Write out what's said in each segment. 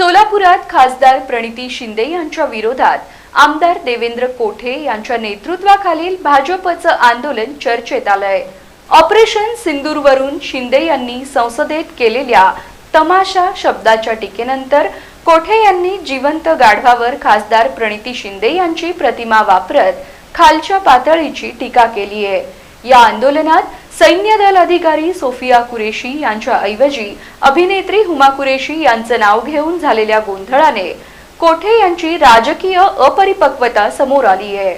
सोलापुरात खासदार प्रणिती शिंदे यांच्या विरोधात आमदार देवेंद्र कोठे यांच्या नेतृत्वाखालील भाजपचं आंदोलन चर्चेत आलंय. ऑपरेशन सिंदूरवरून शिंदे यांनी संसदेत केलेल्या तमाशा शब्दाच्या टीकेनंतर कोठे यांनी जिवंत गाढवावर खासदार प्रणिती शिंदे यांची प्रतिमा वापरत खालच्या पातळीची टीका केली आहे या आंदोलनात सैन्य दल अधिकारी सोफिया कुरेशी यांच्या ऐवजी अभिनेत्री हुमा कुरेशी यांचं नाव घेऊन झालेल्या गोंधळाने कोठे यांची राजकीय अपरिपक्वता समोर आली आहे.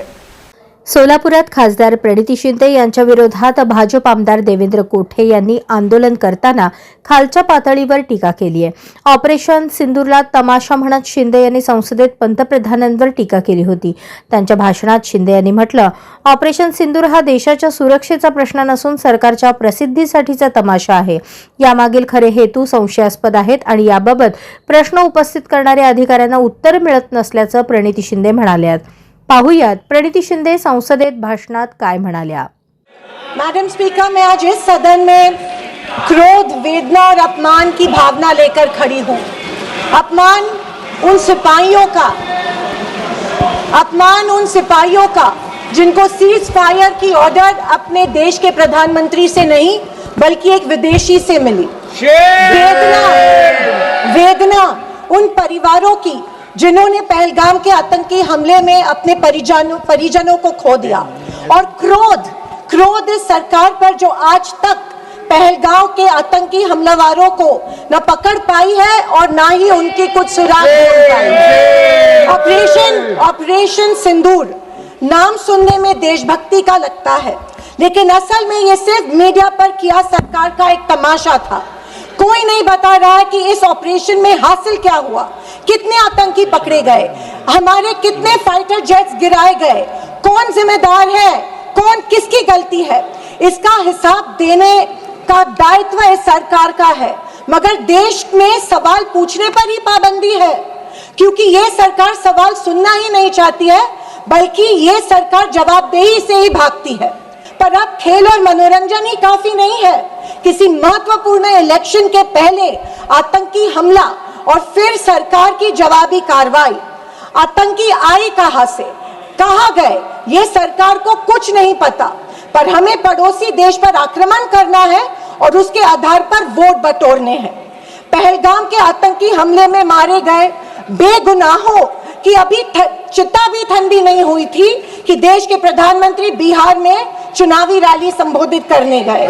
सोलापुरात खासदार प्रणिती शिंदे यांच्या विरोधात भाजप आमदार देवेंद्र कोठे यांनी आंदोलन करताना खालच्या पातळीवर टीका केली आहे. ऑपरेशन सिंदूरला तमाशा म्हणत शिंदे यांनी संसदेत पंतप्रधानांवर टीका केली होती. त्यांच्या भाषणात शिंदे यांनी म्हटलं ऑपरेशन सिंदूर हा देशाच्या सुरक्षेचा प्रश्न नसून सरकारच्या प्रसिद्धीसाठीचा तमाशा आहे. यामागील खरे हेतू संशयास्पद आहेत आणि याबाबत प्रश्न उपस्थित करणाऱ्या अधिकाऱ्यांना उत्तर मिळत नसल्याचं प्रणिती शिंदे म्हणाल्यात आहेत. पाहुयात प्रणिती शिंदे संसदेत भाषणात काय म्हणाल्या? मैडम स्पीकर मैं आज इस सदन में क्रोध वेदना और अपमान की भावना लेकर खड़ी हूँ। अपमान उन सिपाहियों का अपमान उन सिपाहियों का जिनको सीज फायर की ऑर्डर अपने देश के प्रधानमंत्री से नहीं बल्कि एक विदेशी से मिली। वेदना वेदना उन परिवारों की जिन्होंने पहलगाम के आतंकी हमले में अपने परिजनों परिजनों को खो दिया। और क्रोध क्रोध इस सरकार पर जो आज तक पहलगांव के आतंकी हमलावरों को न पकड़ पाई है और ना ही उनकी कुछ सुराग पाई ऑपरेशन ऑपरेशन सिंदूर नाम सुनने में देशभक्ति का लगता है। लेकिन असल में ये सिर्फ़ मीडिया पर किया सरकार का एक तमाशा था। कोई नहीं बता रहा है कि इस ऑपरेशन में हासिल क्या हुआ। कितने आतंकी पकड़े गए। हमारे कितने फाइटर जेट्स गिराए गए। कौन जिम्मेदार है? कौन किसकी गलती है? इसका हिसाब देने का दायित्व इस सरकार का है। मगर देश में सवाल पूछने पर ही पाबंदी है। क्योंकि ये सरकार सवाल सुनना ही नहीं चाहती है, बल्कि ये सरकार जवाबदेही से ही भागती है। पर अब खेल और मनोरंजन ही काफ़ी नहीं है। किसी महत्वपूर्ण इलेक्शन के पहले आतंकी हमला और फिर सरकार की जवाबी कार्रवाई। आतंकी आए कहाँ से? कहा गए? ये सरकार को कुछ नहीं पता, पर हमें पड़ोसी देश पर आक्रमण करना है और उसके आधार पर वोट बटोरने हैं। पहलगाम के आतंकी हमले में मारे गए बेगुनाहों की अभी चिता भी ठंडी नहीं हुई थी कि देश के प्रधानमंत्री बिहार में चुनावी रैली संबोधित करने गए।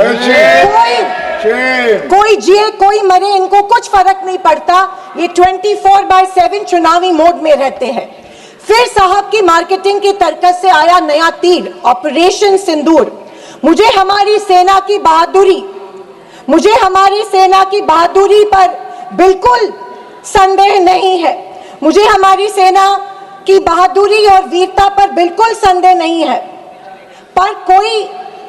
कोई कोई जिए कोई मरे इनको कुछ फ़र्क नहीं पड़ता। ये 24 फोर बाय सेवन चुनावी मोड में रहते हैं। फिर साहब की मार्केटिंग की तरकस से आया नया तीर ऑपरेशन सिंदूर। मुझे हमारी सेना की बहादुरी मुझे हमारी सेना की बहादुरी पर बिल्कुल संदेह नहीं है। मुझे हमारी सेना की बहादुरी और वीरता पर बिल्कुल संदेह नहीं है। पर कोई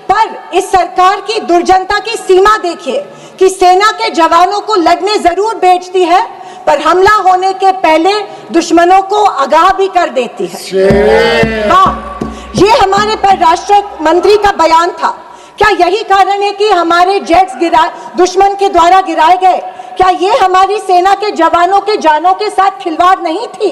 पर इस सरकार की दुर्जनता की सीमा देखिए कि सेना के जवानों को लड़ने ज़रूर भेजती है पर हमला होने के पहले दुश्मनों को आगाह भी कर देती है। हाँ ये हमारे पर राष्ट्र मंत्री का बयान था। क्या यही कारण है कि हमारे जेट्स गिरा दुश्मन के द्वारा गिराए गए? क्या ये हमारी सेना के जवानों के जानों के साथ खिलवाड़ नहीं थी?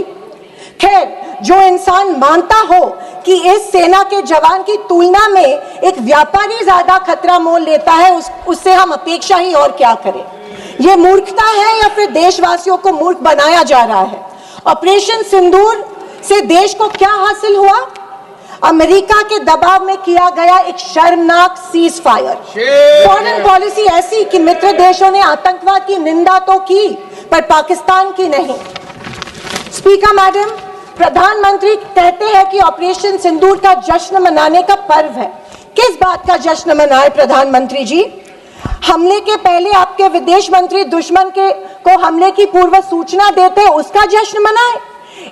खैर जो इंसान मानता हो कि इस सेना के जवान की तुलना में एक व्यापारी ज़्यादा खतरा मोल लेता है उस, उससे हम अपेक्षा ही और क्या करें? ये मूर्खता है या फिर देशवासियों को मूर्ख बनाया जा रहा है? ऑपरेशन सिंदूर से देश को क्या हासिल हुआ? अमेरिका के दबाव में किया गया एक शर्मनाक सीज फायर फॉरेन पॉलिसी ऐसी कि मित्र देशों ने आतंकवाद की निंदा तो की पर पाकिस्तान की नहीं। स्पीकर मैडम प्रधानमंत्री कहते हैं कि ऑपरेशन सिंदूर का जश्न मनाने का पर्व है। किस बात का जश्न मनाए प्रधानमंत्री जी? हमले के पहले आपके विदेश मंत्री दुश्मन के को हमले की पूर्व सूचना देते उसका जश्न मनाए?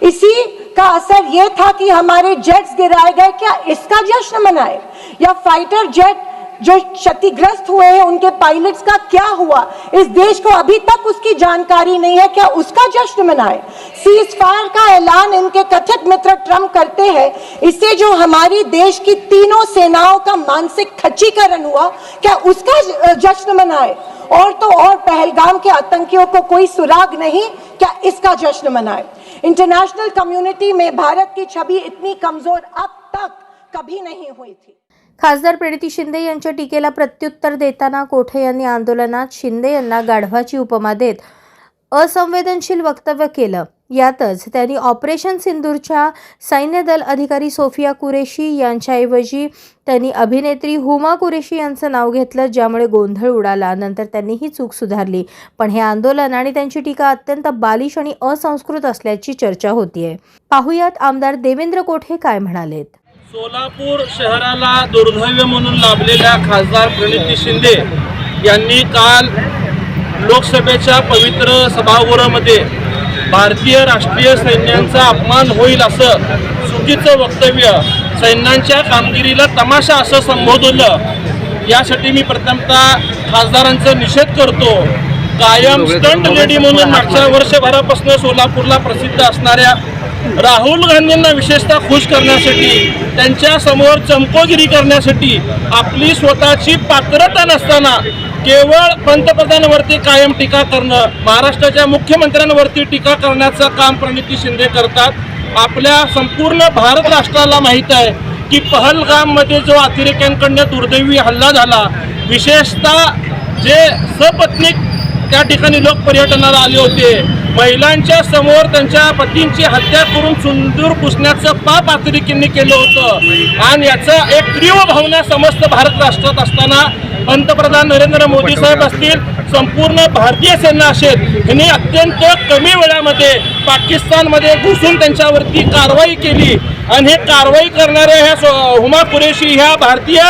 इसी का असर यह था कि हमारे जेट्स गिराए गए, क्या इसका जश्न मनाए? या फाइटर जेट जो क्षतिग्रस्त हुए हैं, उनके पायलट्स का क्या हुआ? इस देश को अभी तक उसकी जानकारी नहीं है, क्या उसका जश्न मनाए? सीज फायर का ऐलान इनके कथित मित्र ट्रंप करते हैं। इससे जो हमारी देश की तीनों सेनाओं का मानसिक खच्चीकरण हुआ, क्या उसका जश्न मनाए? और तो और पहलगाम के आतंकियों को कोई सुराग नहीं, क्या इसका जश्न मनाए? इंटरनेशनल कम्युनिटी में भारत की छवि इतनी कमज़ोर अब तक कभी नहीं हुई थी। खासदार प्रणिती शिंदे यांच्या टीकेला प्रत्युत्तर देताना कोठे यांनी आंदोलनात शिंदे यांना गाढवाची उपमा देत असंवेदनशील वक्तव्य केलं? यातच त्यांनी ऑपरेशन सिंदूरच्या सैन्य दल अधिकारी सोफिया कुरेशी यांच्याऐवजी त्यांनी अभिनेत्री हुमा कुरेशी यांचं नाव घेतलं ज्यामुळे गोंधळ उडाला. नंतर त्यांनी ही चूक सुधारली. पण हे आंदोलन आणि त्यांची टीका अत्यंत बालिश आणि असंस्कृत असल्याची चर्चा होतीये. पाहुयात आमदार देवेंद्र कोठे काय म्हणालेत? सोलापूर शहराला दुर्दैव म्हणून लाभलेल्या खासदार प्रणिती शिंदे यांनी काल लोकसभेच्या पवित्र सभागृहामध्ये भारतीय राष्ट्रीय सैन्यांचा अपमान होईल असं चुकीचं वक्तव्य सैन्यांच्या कामगिरीला तमाशा असं संबोधलं. यासाठी मी प्रथमतः खासदारांचा निषेध करतो. कायम स्टंट लेडी म्हणून मागच्या वर्षभरापासून सोलापूरला प्रसिद्ध असणाऱ्या राहुल गांधींना विशेषतः खुश करण्यासाठी त्यांच्यासमोर चमकोगिरी करण्यासाठी आपली स्वतःची पात्रता नसताना केवळ पंतप्रधानांवरती कायम टीका करणं महाराष्ट्राच्या मुख्यमंत्र्यांवरती टीका करण्याचं काम प्रणिती शिंदे करतात. आपल्या संपूर्ण भारत राष्ट्राला माहीत आहे की पहलगाममध्ये जो अतिरेक्यांकडनं दुर्दैवी हल्ला झाला विशेषतः जे सपत्नीक त्या ठिकाणी लोक पर्यटनाला आले होते. महिलांच्या समोर त्यांच्या पतींची हत्या करून सुंदूर पुसण्याचं पाप अतिरेकींनी केलं होतं. आणि याचा एक तीव्र भावना समस्त भारत राष्ट्रात असताना पंतप्रधान नरेंद्र मोदी साहेब असतील संपूर्ण भारतीय सेना असेल यांनी अत्यंत कमी वेळामध्ये पाकिस्तानमध्ये घुसून त्यांच्यावरती कारवाई केली. आणि हे कारवाई करणाऱ्या ह्या हुमा कुरेशी ह्या भारतीय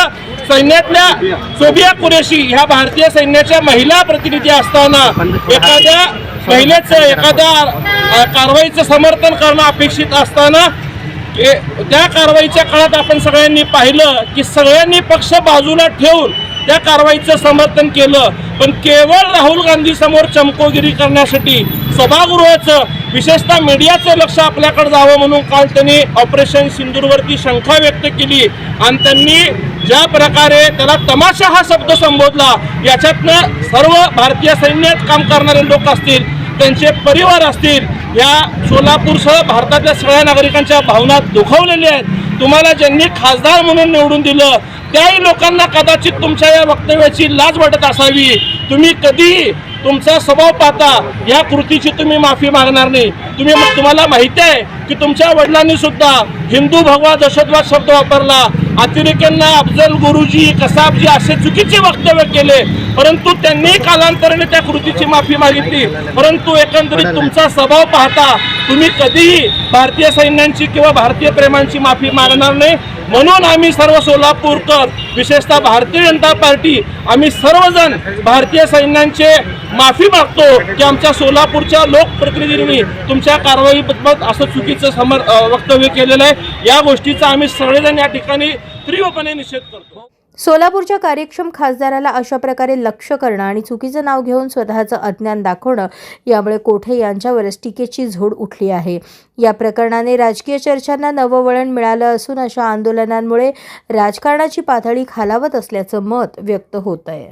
सैन्यातल्या सोबिया कुरेशी ह्या भारतीय सैन्याच्या महिला प्रतिनिधी असताना एखाद्या महिलेचं एखाद्या कारवाईचं समर्थन करणं अपेक्षित असताना ए- त्या कारवाईच्या काळात आपण सगळ्यांनी पाहिलं की सगळ्यांनी पक्ष बाजूला ठेवून त्या कारवाईचं समर्थन केलं. पण केवळ राहुल गांधी समोर चमकोगिरी करण्यासाठी सभागृहाचं विशेषतः मीडियाचं लक्ष आपल्याकडे जावं म्हणून काल त्यांनी ऑपरेशन सिंदूरवरती शंका व्यक्त केली. आणि त्यांनी ज्या प्रकारे त्याला तमाशा हा शब्द संबोधला याच्यातनं सर्व भारतीय सैन्यात काम करणारे लोक असतील त्यांचे परिवार असतील या सोलापूरसह भारतातल्या सगळ्या नागरिकांच्या भावना दुखवलेल्या आहेत. तुम्हाला ज्यांनी खासदार म्हणून निवडून दिलं त्याही लोकांना कदाचित तुमच्या या वक्तव्याची लाज वाटत असावी. तुम्ही कधीही तुमचा स्वभाव पाहता या कृतीची तुम्ही माफी मागणार नाही. तुम्ही तुम्हाला माहिती आहे की तुमच्या वडिलांनी सुद्धा हिंदू भगवा दहशतवाद शब्द वापरला. अतिरेक्यांना अफजल गुरुजी कसाबजी असे चुकीचे वक्तव्य केले. परंतु त्यांनी कालांतराने त्या कृतीची माफी मागितली. परंतु एकंदरीत तुमचा स्वभाव पाहता तुम्ही कधीही भारतीय सैन्यांची किंवा भारतीय प्रेमांची माफी मागणार नाही. म्हणून आम्ही सर्व सोलापूरकर विशेषतः भारतीय जनता पार्टी आम्ही सर्वजण भारतीय सैन्यांचे माफी मागतो की आमच्या सोलापूरच्या लोकप्रतिनिधींनी तुमच्या कारवाईबद्दल असं चुकीचं समर वक्तव्य केलेलं आहे. या गोष्टीचा आम्ही सगळेजण या ठिकाणी तीव्रपणे निषेध करतो. सोलापूरच्या कार्यक्षम खासदाराला अशा प्रकारे लक्ष करणं आणि चुकीचं नाव घेऊन स्वतःचं अज्ञान दाखवणं यामुळे कोठे यांच्यावरच टीकेची झोड उठली आहे. या प्रकरणाने राजकीय चर्चांना नवं वळण मिळालं असून अशा आंदोलनांमुळे राजकारणाची पातळी खालावत असल्याचं मत व्यक्त होत आहे